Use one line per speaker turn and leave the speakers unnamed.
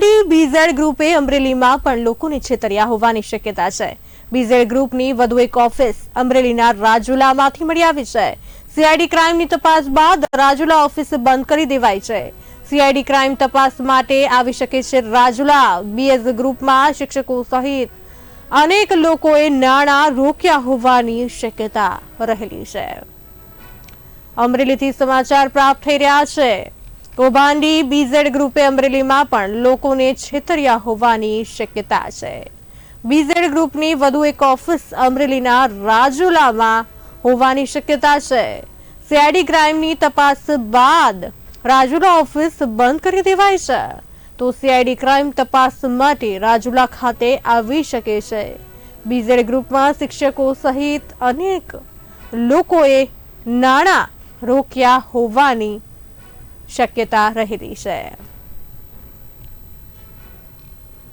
કૌભાંડી BZ ગ્રુપે અમરેલીમાં પણ લોકોને છેતર્યા હોવાની શક્યતા છે. બીઝેડ ગ્રુપની વધુ એક ઓફિસ અમરેલીના રાજુલામાંથી મળી આવી છે. સીઆઈડી ક્રાઇમની તપાસ બાદ રાજુલા ઓફિસ બંધ કરી દેવાઈ છે. સીઆઈડી ક્રાઇમ તપાસ માટે આવી શકે છે રાજુલા. બીએસ ગ્રુપમાં શિક્ષકો સહિત અનેક લોકોએ નાણાં રોક્યા હોવાની શક્યતા રહેલી છે. અમરેલીથી સમાચાર પ્રાપ્ત થઈ રહ્યા છે. કૌભાંડી બીઝેડ ગ્રુપે અમરેલીમાં પણ લોકોને છેતર્યા હોવાની શક્યતા છે. બીઝેડ ગ્રુપની વધુ એક ઓફિસ અમરેલીના રાજુલામાં હોવાની શક્યતા છે. સીઆઈડી ક્રાઇમની તપાસ બાદ રાજુલા ઓફિસ બંધ કરી દેવાઈ છે. તો સીઆઈડી ક્રાઇમ તપાસ માટે રાજુલા ખાતે આવી શકે છે. બીઝેડ ગ્રુપમાં શિક્ષકો સહિત અનેક લોકોએ નાણાં રોક્યા હોવાની શક્યતા રહેલી છે.